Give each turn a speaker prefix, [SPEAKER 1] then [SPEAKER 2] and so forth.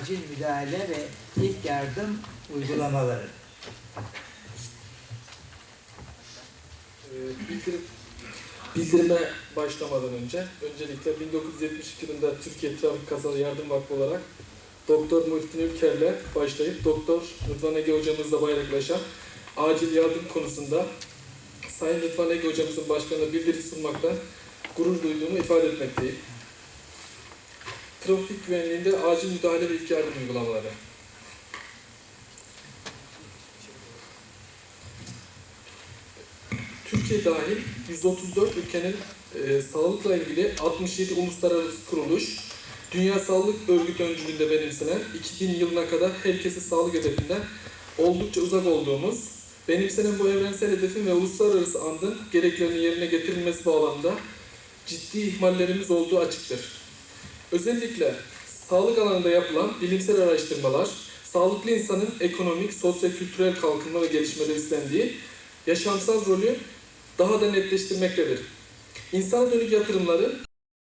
[SPEAKER 1] acil müdahale ve ilk yardım uygulamaları.
[SPEAKER 2] Ee, bildirim, bildirime başlamadan önce öncelikle 1972 yılında Türkiye Trafik Kazaları Yardım Vakfı olarak Doktor Muhittin Ülker'le başlayıp Doktor Rıdvan Ege hocamızla bayraklaşan acil yardım konusunda Sayın Rıdvan Ege hocamızın başkanına bildiri sunmaktan gurur duyduğumu ifade etmekteyim. Trafik güvenliğinde acil müdahale ve ilk yardım uygulamaları. Türkiye dahil 134 ülkenin e, sağlıkla ilgili 67 uluslararası kuruluş, Dünya Sağlık Örgütü öncülüğünde benimsenen 2000 yılına kadar herkesi sağlık hedefinden oldukça uzak olduğumuz, benimsenen bu evrensel hedefin ve uluslararası andın gereklerinin yerine getirilmesi bağlamında ciddi ihmallerimiz olduğu açıktır. Özellikle sağlık alanında yapılan bilimsel araştırmalar, sağlıklı insanın ekonomik, sosyo-kültürel kalkınma ve gelişmede üstlendiği yaşamsal rolü daha da netleştirmektedir. İnsana dönük yatırımları